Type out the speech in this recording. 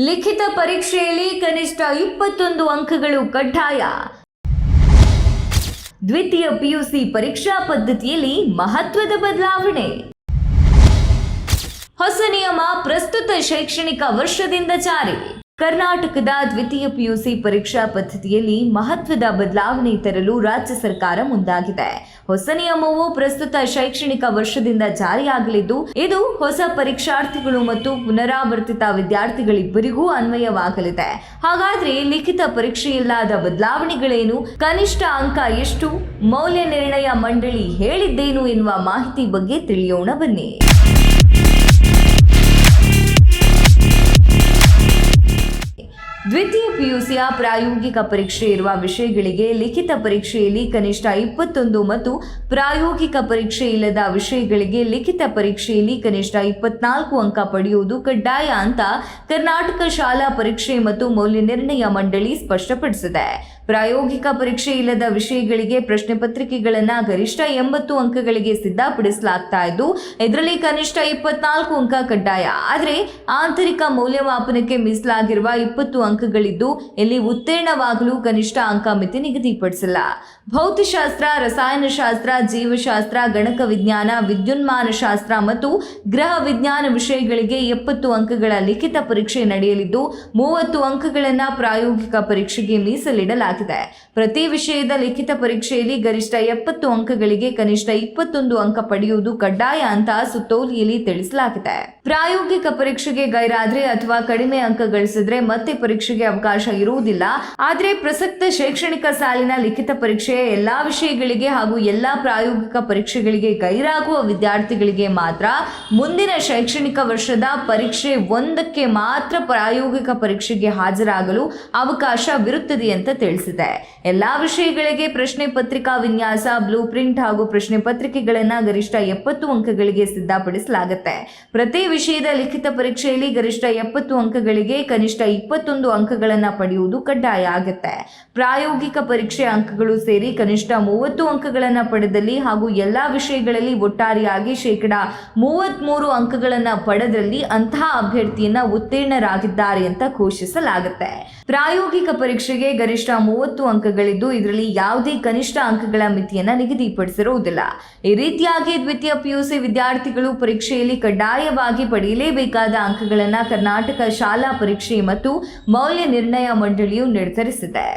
ಲಿಖಿತ ಪರೀಕ್ಷೆಯಲ್ಲಿ ಕನಿಷ್ಠ ಇಪ್ಪತ್ತೊಂದು ಅಂಕಗಳು ಕಡ್ಡಾಯ. ದ್ವಿತೀಯ ಪಿಯುಸಿ ಪರೀಕ್ಷಾ ಪದ್ಧತಿಯಲ್ಲಿ ಮಹತ್ವದ ಬದಲಾವಣೆ. ಹೊಸ ನಿಯಮ ಪ್ರಸ್ತುತ ಶೈಕ್ಷಣಿಕ ವರ್ಷದಿಂದ ಜಾರಿ. ಕರ್ನಾಟಕದ ದ್ವಿತೀಯ ಪಿಯುಸಿ ಪರೀಕ್ಷಾ ಪದ್ಧತಿಯಲ್ಲಿ ಮಹತ್ವದ ಬದಲಾವಣೆ ತರಲು ರಾಜ್ಯ ಸರ್ಕಾರ ಮುಂದಾಗಿದೆ. ಹೊಸ ನಿಯಮವು ಪ್ರಸ್ತುತ ಶೈಕ್ಷಣಿಕ ವರ್ಷದಿಂದ ಜಾರಿಯಾಗಲಿದ್ದು, ಇದು ಹೊಸ ಪರೀಕ್ಷಾರ್ಥಿಗಳು ಮತ್ತು ಪುನರಾವರ್ತಿತ ವಿದ್ಯಾರ್ಥಿಗಳಿಬ್ಬರಿಗೂ ಅನ್ವಯವಾಗಲಿದೆ. ಹಾಗಾದ್ರೆ ಲಿಖಿತ ಪರೀಕ್ಷೆಯಿಲ್ಲದ ಬದಲಾವಣೆಗಳೇನು? ಕನಿಷ್ಠ ಅಂಕ ಎಷ್ಟು? ಮೌಲ್ಯ ನಿರ್ಣಯ ಮಂಡಳಿ ಹೇಳಿದ್ದೇನು ಎನ್ನುವ ಮಾಹಿತಿ ಬಗ್ಗೆ ತಿಳಿಯೋಣ ಬನ್ನಿ. ದ್ವಿತೀಯ ಪಿಯುಸಿಯ ಪ್ರಾಯೋಗಿಕ ಪರೀಕ್ಷೆ ಇರುವ ವಿಷಯಗಳಿಗೆ ಲಿಖಿತ ಪರೀಕ್ಷೆಯಲ್ಲಿ ಕನಿಷ್ಠ ಇಪ್ಪತ್ತೊಂದು ಮತ್ತು ಪ್ರಾಯೋಗಿಕ ಪರೀಕ್ಷೆ ಇಲ್ಲದ ವಿಷಯಗಳಿಗೆ ಲಿಖಿತ ಪರೀಕ್ಷೆಯಲ್ಲಿ ಕನಿಷ್ಠ ಇಪ್ಪತ್ನಾಲ್ಕು ಅಂಕ ಪಡೆಯುವುದು ಕಡ್ಡಾಯ ಅಂತ ಕರ್ನಾಟಕ ಶಾಲಾ ಪರೀಕ್ಷೆ ಮತ್ತು ಮೌಲ್ಯನಿರ್ಣಯ ಮಂಡಳಿ ಸ್ಪಷ್ಟಪಡಿಸಿದೆ. ಪ್ರಾಯೋಗಿಕ ಪರೀಕ್ಷೆ ಇಲ್ಲದ ವಿಷಯಗಳಿಗೆ ಪ್ರಶ್ನೆ ಪತ್ರಿಕೆಗಳನ್ನು ಗರಿಷ್ಠ ಎಂಬತ್ತು ಅಂಕಗಳಿಗೆ ಸಿದ್ಧಪಡಿಸಲಾಗ್ತಾ ಇದ್ದು, ಇದರಲ್ಲಿ ಕನಿಷ್ಠ ಇಪ್ಪತ್ನಾಲ್ಕು ಅಂಕ ಕಡ್ಡಾಯ. ಆದರೆ, ಆಂತರಿಕ ಮೌಲ್ಯಮಾಪನಕ್ಕೆ ಮೀಸಲಾಗಿರುವ ಇಪ್ಪತ್ತು ಅಂಕಗಳಿದ್ದು, ಇಲ್ಲಿ ಉತ್ತೀರ್ಣವಾಗಲು ಕನಿಷ್ಠ ಅಂಕ ಮಿತಿ ನಿಗದಿಪಡಿಸಿಲ್ಲ. ಭೌತಶಾಸ್ತ್ರ, ರಸಾಯನಶಾಸ್ತ್ರ, ಜೀವಶಾಸ್ತ್ರ ಗಣಕ ವಿಜ್ಞಾನ ವಿದ್ಯುನ್ಮಾನ ಶಾಸ್ತ್ರ ಮತ್ತು ಗ್ರಹ ವಿಜ್ಞಾನ ವಿಷಯಗಳಿಗೆ ಎಪ್ಪತ್ತು ಅಂಕಗಳ ಲಿಖಿತ ಪರೀಕ್ಷೆ ನಡೆಯಲಿದ್ದು, ಮೂವತ್ತು ಅಂಕಗಳನ್ನು ಪ್ರಾಯೋಗಿಕ ಪರೀಕ್ಷೆಗೆ ಮೀಸಲಿಡಲಾಗಿದೆ. ಪ್ರತಿ ವಿಷಯದ ಲಿಖಿತ ಪರೀಕ್ಷೆಯಲ್ಲಿ ಗರಿಷ್ಠ ಎಪ್ಪತ್ತು ಅಂಕಗಳಿಗೆ ಕನಿಷ್ಠ ಇಪ್ಪತ್ತೊಂದು ಅಂಕ ಪಡೆಯುವುದು ಕಡ್ಡಾಯ ಅಂತ ಸುತ್ತೋಲಿಯಲ್ಲಿ ತಿಳಿಸಲಾಗಿದೆ. ಪ್ರಾಯೋಗಿಕ ಪರೀಕ್ಷೆಗೆ ಗೈರಾದ್ರೆ ಅಥವಾ ಕಡಿಮೆ ಅಂಕ ಗಳಿಸಿದ್ರೆ ಮತ್ತೆ ಪರೀಕ್ಷೆಗೆ ಅವಕಾಶ ಇರುವುದಿಲ್ಲ. ಆದರೆ ಪ್ರಸಕ್ತ ಶೈಕ್ಷಣಿಕ ಸಾಲಿನ ಲಿಖಿತ ಪರೀಕ್ಷೆ ಎಲ್ಲಾ ವಿಷಯಗಳಿಗೆ ಹಾಗೂ ಎಲ್ಲಾ ಪ್ರಾಯೋಗಿಕ ಪರೀಕ್ಷೆಗಳಿಗೆ ಗೈರಾಗುವ ವಿದ್ಯಾರ್ಥಿಗಳಿಗೆ ಮಾತ್ರ ಮುಂದಿನ ಶೈಕ್ಷಣಿಕ ವರ್ಷದ ಪರೀಕ್ಷೆ ಒಂದಕ್ಕೆ ಮಾತ್ರ ಪ್ರಾಯೋಗಿಕ ಪರೀಕ್ಷೆಗೆ ಹಾಜರಾಗಲು ಅವಕಾಶವಿರುತ್ತದೆ ಅಂತ ತಿಳಿಸಿದೆ. ಎಲ್ಲಾ ವಿಷಯಗಳಿಗೆ ಪ್ರಶ್ನೆ ಪತ್ರಿಕಾ ವಿನ್ಯಾಸ ಬ್ಲೂ ಪ್ರಿಂಟ್ ಹಾಗೂ ಪ್ರಶ್ನೆ ಪತ್ರಿಕೆಗಳನ್ನ ಗರಿಷ್ಠ ಎಪ್ಪತ್ತು ಅಂಕಗಳಿಗೆ ಸಿದ್ಧಪಡಿಸಲಾಗುತ್ತೆ. ಪ್ರತಿ ವಿಷಯದ ಲಿಖಿತ ಪರೀಕ್ಷೆಯಲ್ಲಿ ಗರಿಷ್ಠ ಎಪ್ಪತ್ತು ಅಂಕಗಳಿಗೆ ಕನಿಷ್ಠ ಇಪ್ಪತ್ತೊಂದು ಅಂಕಗಳನ್ನು ಪಡೆಯುವುದು ಕಡ್ಡಾಯ ಆಗುತ್ತೆ. ಪ್ರಾಯೋಗಿಕ ಪರೀಕ್ಷೆ ಅಂಕಗಳು ಸೇರಿ ಕನಿಷ್ಠ ಮೂವತ್ತು ಅಂಕಗಳನ್ನು ಪಡೆದಲ್ಲಿ ಹಾಗೂ ಎಲ್ಲಾ ವಿಷಯಗಳಲ್ಲಿ ಒಟ್ಟಾರೆಯಾಗಿ ಶೇಕಡ ಮೂವತ್ಮೂರು ಅಂಕಗಳನ್ನು ಪಡೆದಲ್ಲಿ ಅಂತಹ ಅಭ್ಯರ್ಥಿಯನ್ನ ಉತ್ತೀರ್ಣರಾಗಿದ್ದಾರೆ ಅಂತ ಘೋಷಿಸಲಾಗುತ್ತೆ. ಪ್ರಾಯೋಗಿಕ ಪರೀಕ್ಷೆಗೆ ಗರಿಷ್ಠ ಮೂವತ್ತು ಅಂಕಗಳಿದ್ದು ಇದರಲ್ಲಿ ಯಾವುದೇ ಕನಿಷ್ಠ ಅಂಕಗಳ ಮಿತಿಯನ್ನು ನಿಗದಿಪಡಿಸಿರುವುದಿಲ್ಲ. ಈ ರೀತಿಯಾಗಿ ದ್ವಿತೀಯ ಪಿಯುಸಿ ವಿದ್ಯಾರ್ಥಿಗಳು ಪರೀಕ್ಷೆಯಲ್ಲಿ ಕಡ್ಡಾಯವಾಗಿ ಪಡೆಯಲೇಬೇಕಾದ ಅಂಕಗಳನ್ನು ಕರ್ನಾಟಕ ಶಾಲಾ ಪರೀಕ್ಷೆ ಮತ್ತು ಮೌಲ್ಯ ನಿರ್ಣಯ ಮಂಡಳಿಯು ನಿರ್ಧರಿಸಿದೆ.